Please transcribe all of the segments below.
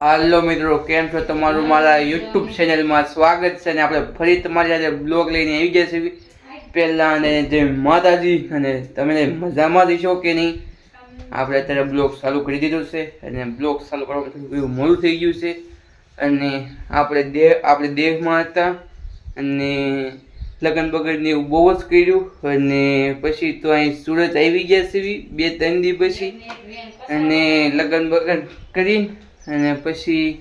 હાલો મિત્રો કેમ છો તમારું? મારા યુટ્યુબ ચેનલમાં સ્વાગત છે અને આપણે ફરી તમારી આજે બ્લોગ લઈને આવી ગયા છીએ. પહેલાં અને જે માતાજી અને તમે મજામાં દીશો કે નહીં? આપણે અત્યારે બ્લોગ ચાલુ કરી દીધો છે અને બ્લોગ ચાલુ કરવા થોડું મોડું થઈ ગયું છે. અને આપણે દેહ આપણે દેહમાં હતા અને લગ્ન બગડને એવું બહુ જ કર્યું અને પછી તો અહીં સુરત આવી ગયા છે બે ત્રણ દી પછી. અને લગ્ન બગડ કરી અને પછી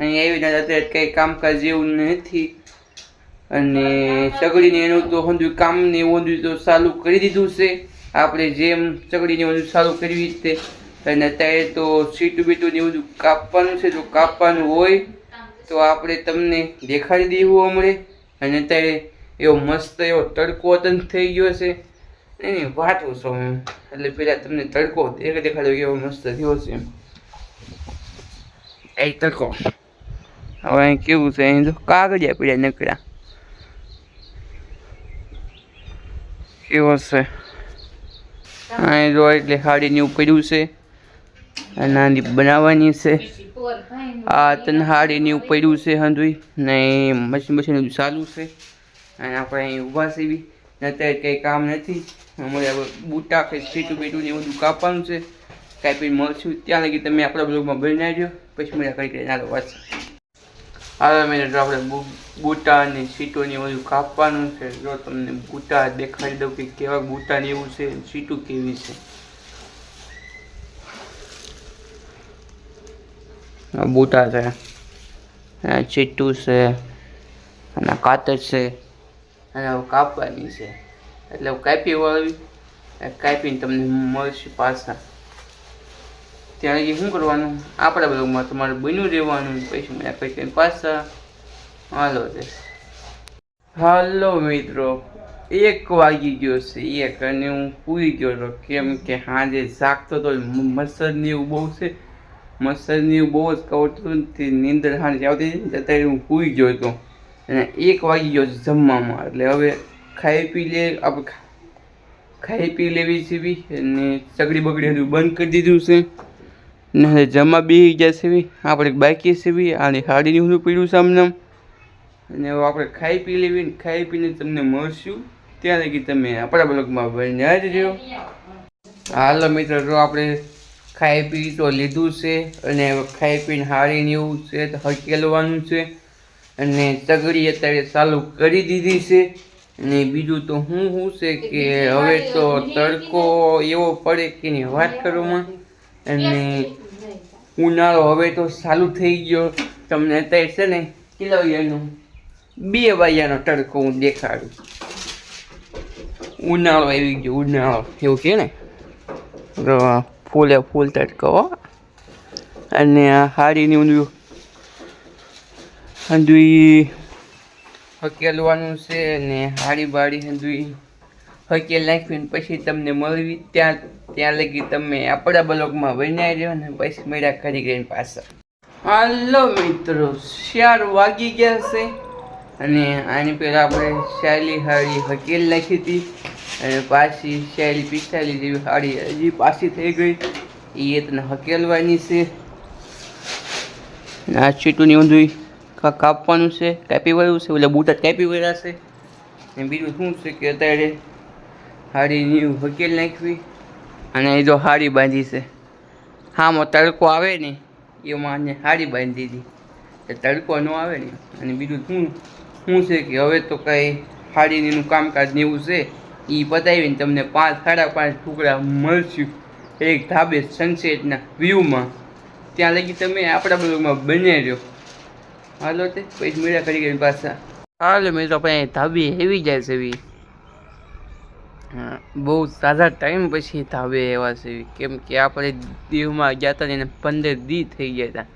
અહીં રીતના અત્યારે કંઈ કામકાજ જેવું નથી. અને ચકડીને એનું તો બધું કામ ને એવું બધું તો ચાલુ કરી દીધું છે. આપણે જેમ ચકડીને બધું ચાલુ કરવી તે અને અત્યારે તો સીટું બીટું ને એવું કાપવાનું છે. જો કાપવાનું હોય તો આપણે તમને દેખાડી દેવું હમણે. અને અત્યારે એવો મસ્ત એવો તડકો તન થઈ ગયો છે. એની વાત છો એટલે પેલા તમને તડકો દેખ, દેખાડો કેવો મસ્ત થયો છે. એમ એ તકો હવે અહીં કેવું છે અહીં તો કાગળિયા પીડ્યા નકળ્યા કેવો છે અહીં જો એટલે સાડીને એવું પડ્યું છે અને આની બનાવવાની છે આ તને હાડીને એવું પડ્યું છે હંધુઈ ને મશીન મશીન ચાલુ છે અને આપણે અહીં ઊભા છે બી અત્યારે કંઈ કામ નથી અમારે બૂટા કે સીટું બીટું ને એવું બધું કાપવાનું છે કાપીને મળશું. ત્યાં લગી તમે આપણા બ્લોગમાં બની આવજો પછી મજા કરી કરીને હાલો, વાત હવે મેં જો આપણે બુ- બૂટા અને સીટો ને એવું બધું કાપવાનું છે. જો તમને બૂટા દેખાડી દઉં કે કેવા બૂટા ને એવું છે સીટું કેવી છે. આ બૂટા છે. આ ચીટું છે. અને કાતર છે. અને હવે કાપવાની છે. એટલે હવે કાપી વાળવી. કાપીને તમને મળશે પાછા. ત્યાં લગી શું કરવાનું? આપણા બ્લોગમાં તમારે બન્યું રહેવાનું પછી મને કંઈ પાછા. હાલો તે. હાલો મિત્રો, એક વાગી ગયો છે, એક અને હું પૂરી ગયો હતો કેમ કે સાંજે જાગતો તો મચ્છરની એવું બહુ છે. મચ્છરની એવું બહુ જ કવડતું હતું તે નીંદર સાંજે આવતી હતી અત્યારે હું પૂરી ગયો હતો અને એક વાગી ગયો છે જમવામાં, એટલે હવે ખાઈ પી લે, આપણે ખાઈ પી લેવી છે બી, અને સગડી બગડી બધું બંધ કરી દીધું છે. ને જમા બી ગયા બી આપણે બાકી બી આની સાડીની હું પીડ્યું છે અને આપણે ખાઈ પી લેવી ખાઈ પીને તમને મળશું. ત્યાં લગી તમે આપણા બ્લોગમાં બન્યા જ રહ્યો હાલો મિત્રો, જો આપણે ખાઈ પી તો લીધું છે અને ખાઈ પીને હારીને એવું છે તો હકેલવાનું છે. અને તગડી અત્યારે ચાલુ કરી દીધી છે. અને બીજું તો હું શું છે કે હવે તો તડકો એવો પડે કે વાત કરવામાં અને ઉનાળો હવે તો ચાલુ થઈ ગયો. તમને અત્યારે છે ને કેટલા વાગ્યાનો બે વાગ્યાનો તડકો હું દેખાડું. ઉનાળો આવી ગયો ઉનાળો. એવું કે ને? તો ફૂલે ફૂલ તડકો હો. અને આ હાડીની ઊંધું હંધુઈ હકેલવાનું છે ને હાડી બાડી હંધુઈ હકેલ નાખીને પછી તમને મળવી. ત્યાં ત્યાં લગી તમે આપણા બ્લોગમાં બનાવી રહ્યો ને પછી મેળા કરી ગઈ પાછા. હાલો મિત્રો ચાર વાગી ગયા છે. અને આની પહેલાં આપણે શાયલી હાડી હકેલ નાખી હતી. અને પાછી શાયલી પિસ્તાલી જેવી હાડી હજી પાછી થઈ ગઈ. એ તને હકેલવાની છે. આ ચીટુની ઊંધું કા કાપવાનું છે, કાપી વળ્યું છે એટલે બૂટા કાપી વળ્યા છે. અને બીજું શું છે કે અત્યારે હાડીની હકેલ નાખવી અને એ જો હાડી બાંધી છે. હામાં તડકો આવે ને, એમાં આને હાડી બાંધી દીધી. એ તડકો ન આવે ને, અને બીજું શું શું છે કે હવે તો કાંઈ હાડીનું કામકાજ ને એવું છે એ પતાવીને તમને પાંચ, સાડા પાંચ ટુકડા મળશું. એક ધાબે સનસેટના વ્યૂમાં ત્યાં લગી તમે આપણા બ્લોગમાં બને રહ્યો. હાલો તે, પછી મેળા કરી પાછા. હાલો તો આપણે ધાબી એવી જાય છે એવી. બહુ સારા ટાઈમ પછી ધાબે એવા છે. કેમ કે આપણે દીવમાં ગયા હતા ને પંદર દી થઈ ગયા હતા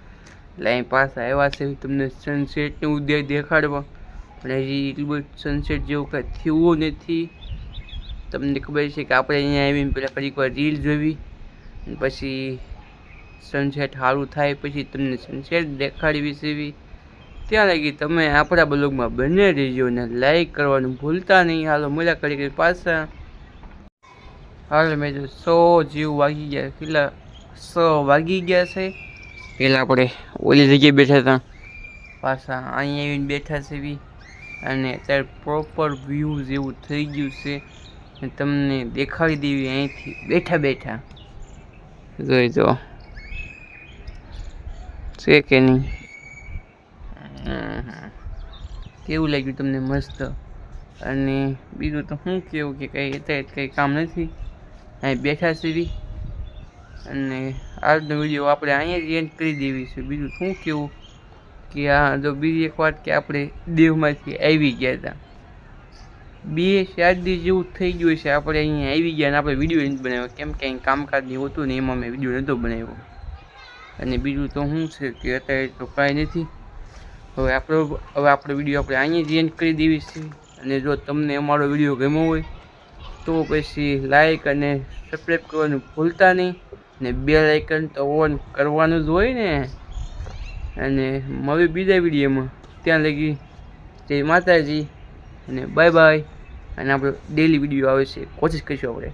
એટલે અહીં પાછા આવ્યા છે તમને સનસેટનો ઉદય દેખાડવા. પણ હજી એટલું બધું સનસેટ જેવું કાંઈ થયું નથી. તમને ખબર છે કે આપણે અહીંયા આવીને પહેલાં ફરીક વાર રીલ જોવી. પછી સનસેટ સારું થાય પછી તમને સનસેટ દેખાડવી સેવી ત્યાં લાગી તમે આપણા બ્લોગમાં બને રહેજો અને લાઈક કરવાનું ભૂલતા નહીં. હાલો કરી કરી પાછા. હાલ મેં જો સો જેવું વાગી ગયા કેટલા? સો વાગી ગયા છે. પેલા આપણે ઓલી જગ્યાએ બેઠા હતા. પાછા અહીંયા આવીને બેઠા છે બી. અને અત્યારે પ્રોપર વ્યૂ જેવું થઈ ગયું છે. અને તમને દેખાડી દેવી અહીંથી. બેઠા બેઠા. જોઈ જો. છે કે નહીં? કેવું લાગ્યું તમને મસ્ત? અને બીજું તો શું કેવું કે કંઈ અત્યારે કંઈ કામ નથી? અહીં બેઠા સુધી. અને આજનો વીડિયો આપણે અહીંયા જ એન્ડ કરી દેવી છે. બીજું શું કેવું? કે આ જો બીજી એક વાત કે આપણે દેવમાંથી આવી ગયા હતા બે ચાર જેવું થઈ ગયું છે. આપણે અહીંયા આવી ગયા અને આપણે વીડિયો નથી બનાવ્યો. કેમ કે અહીં કામકાજ ને હતું ને એમાં મેં વીડિયો નહોતો બનાવ્યો. અને બીજું તો શું છે કે અત્યારે તો કાંઈ નથી. હવે આપણો હવે આપણો વીડિયો આપણે અહીંયા જ એન્ડ કરી દેવી છે. અને જો તમને અમારો વીડિયો ગમ્યો હોય તો પછી લાઈક અને સબસ્ક્રાઈબ કરવાનું ભૂલતા નહીં. ને બે લાઇકન તો ઓન કરવાનું જ હોય ને. અને મળે બીજા વિડીયોમાં. ત્યાં લગી જય માતાજી. અને બાય બાય અને આપણો ડેલી વીડિયો આવે છે. કોશિશ કરીશું આપણે.